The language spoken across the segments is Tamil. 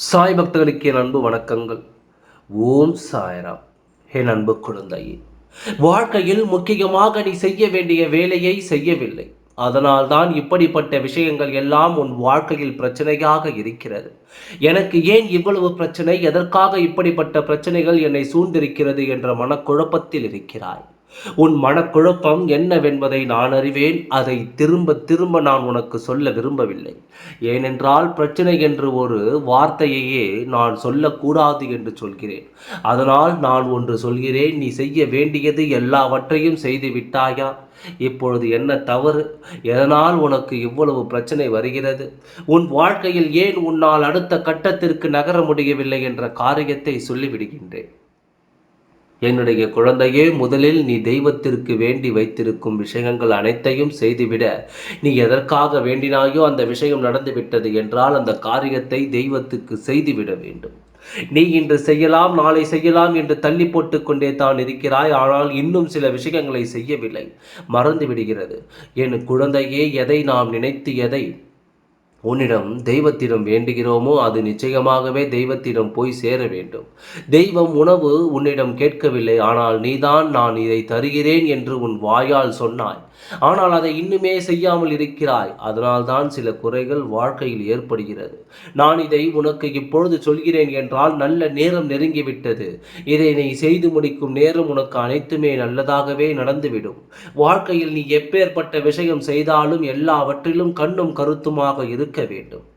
சாய் பக்தர்களுக்கு என் அன்பு வணக்கங்கள். ஓம் சாய்ராம். என் அன்பு குழந்தையே வாழ்க்கையில் முக்கியமாக நீ செய்ய வேண்டிய வேலையை செய்யவில்லை. அதனால் தான் இப்படிப்பட்ட விஷயங்கள் எல்லாம் உன் வாழ்க்கையில் பிரச்சனையாக இருக்கிறது. எனக்கு ஏன் இவ்வளவு பிரச்சனை? எதற்காக இப்படிப்பட்ட பிரச்சனைகள் என்னை சூழ்ந்திருக்கிறது என்ற மனக்குழப்பத்தில் இருக்கிறாய்? உன் மனக்குழப்பம் என்னவென்பதை நான் அறிவேன். அதை திரும்ப திரும்ப நான் உனக்கு சொல்ல விரும்பவில்லை. ஏனென்றால் பிரச்சனை என்று ஒரு வார்த்தையையே நான் சொல்லக்கூடாது என்று சொல்கிறேன். அதனால் நான் ஒன்று சொல்கிறேன் நீ செய்ய வேண்டியது எல்லாவற்றையும் செய்து விட்டாயா? இப்பொழுது என்ன தவறு? எதனால் உனக்கு இவ்வளவு பிரச்சனை வருகிறது? உன் வாழ்க்கையில் ஏன் உன்னால் அடுத்த கட்டத்திற்கு நகர முடியவில்லை என்ற காரியத்தை சொல்லிவிடுகின்றேன். என்னுடைய குழந்தையே முதலில் நீ தெய்வத்திற்கு வேண்டி வைத்திருக்கும் விஷயங்கள் அனைத்தையும் செய்துவிட நீ எதற்காக வேண்டினாயோ அந்த விஷயம் நடந்துவிட்டது என்றால் அந்த காரியத்தை தெய்வத்துக்கு செய்துவிட வேண்டும். நீ இன்று செய்யலாம் நாளை செய்யலாம் என்று தள்ளி போட்டு கொண்டே தான் இருக்கிறாய் ஆனால் இன்னும் சில விஷயங்களை செய்யவில்லை. மறந்து விடுகிறது. என் குழந்தையே எதை நாம் நினைத்து எதை உன்னிடம் தெய்வத்திடம் வேண்டுகிறோமோ அது நிச்சயமாகவே தெய்வத்திடம் போய் சேர வேண்டும். தெய்வம் உணவு உன்னிடம் கேட்கவில்லை ஆனால் நீதான் நான் இதை தருகிறேன் என்று உன் வாயால் சொன்னாய். ஆனால் அதை இன்னுமே செய்யாமல் இருக்கிறாய். அதனால்தான் சில குறைகள் வாழ்க்கையில் ஏற்படுகிறது. நான் இதை உனக்கு இப்பொழுது சொல்கிறேன் என்றால் நல்ல நேரம் நெருங்கிவிட்டது. இதை நீ செய்து முடிக்கும் நேரம் உனக்கு அனைத்துமே நல்லதாகவே நடந்துவிடும். வாழ்க்கையில் நீ எப்பேற்பட்ட விஷயம் செய்தாலும் எல்லாவற்றிலும் கண்ணும் கருத்துமாக இருக்க வேண்டும்.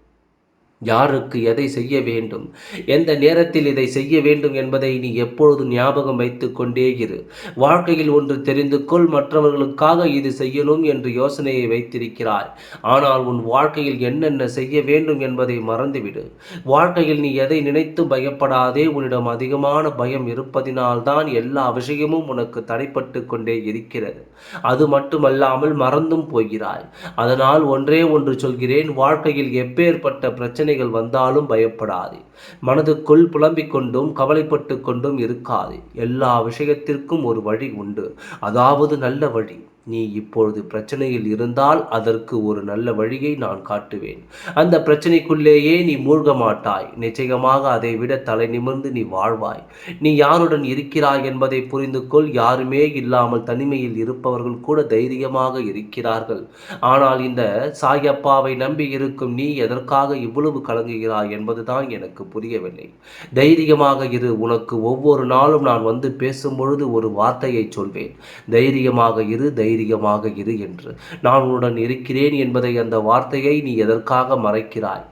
யாருக்கு எதை செய்ய வேண்டும்? எந்த நேரத்தில் இதை செய்ய வேண்டும் என்பதை நீ எப்பொழுது ஞாபகம் வைத்து கொண்டே இரு. வாழ்க்கையில் ஒன்று தெரிந்து கொள் மற்றவர்களுக்காக இது செய்யணும் என்று யோசனையை வைத்திருக்கிறாய். ஆனால் உன் வாழ்க்கையில் என்னென்ன செய்ய வேண்டும் என்பதை மறந்துவிடு. வாழ்க்கையில் நீ எதை நினைத்து பயப்படாதே உன்னிடம் அதிகமான பயம் இருப்பதினால்தான் எல்லா விஷயமும் உனக்கு தடைப்பட்டு கொண்டே இருக்கிறது. அது மட்டுமல்லாமல் மறந்தும் போகிறாய். அதனால் ஒன்றே ஒன்று சொல்கிறேன் வாழ்க்கையில் எப்பேற்பட்ட பிரச்சனை பிரச்சனைகள் வந்தாலும் பயப்படாது. மனதுக்குள் புலம்பிக் கொண்டும் கவலைப்பட்டு கொண்டும் இருக்காது. எல்லா விஷயத்திற்கும் ஒரு வழி உண்டு. அதாவது நல்ல வழி. நீ இப்பொழுது பிரச்சனையில் இருந்தால் அதற்கு ஒரு நல்ல வழியை நான் காட்டுவேன். அந்த பிரச்சனைக்குள்ளேயே நீ மூழ்க மாட்டாய் நிச்சயமாக அதை விட தலை நிமிர்ந்து நீ வாழ்வாய். நீ யாருடன் இருக்கிறாய் என்பதை புரிந்து கொள் யாருமே இல்லாமல் தனிமையில் இருப்பவர்கள் கூட தைரியமாக இருக்கிறார்கள். ஆனால் இந்த சாயப்பாவை நம்பி இருக்கும் நீ எதற்காக இவ்வளவு கலங்குகிறாய் என்பதுதான் எனக்கு புரியவில்லை. தைரியமாக இரு. உனக்கு ஒவ்வொரு நாளும் நான் வந்து பேசும் பொழுது ஒரு வார்த்தையை சொல்வேன். தைரியமாக இரு. தைரிய தைரியமாக இரு என்று. நான் உன்னுடன் இருக்கிறேன் என்பதை அந்த வார்த்தையை நீ எதற்காக மறைக்கிறாய்?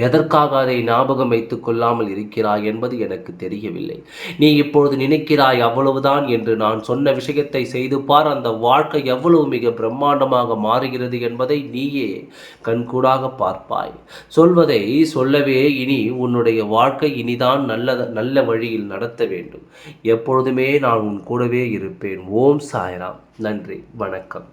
எதற்காக அதை ஞாபகம் வைத்துக் கொள்ளாமல் இருக்கிறாய் என்பது எனக்கு தெரியவில்லை. நீ இப்பொழுது நினைக்கிறாய் அவ்வளவுதான் என்று நான் சொன்ன விஷயத்தை செய்து பார். அந்த வாழ்க்கை எவ்வளவு மிக பிரம்மாண்டமாக மாறுகிறது என்பதை நீயே கண்கூடாக பார்ப்பாய். சொல்வதை சொல்லவே இனி உன்னுடைய வாழ்க்கை இனிதான் நல்ல நல்ல வழியில் நடத்த வேண்டும். எப்பொழுதுமே நான் உன் கூடவே இருப்பேன். ஓம் சாய்ராம். நன்றி. வணக்கம்.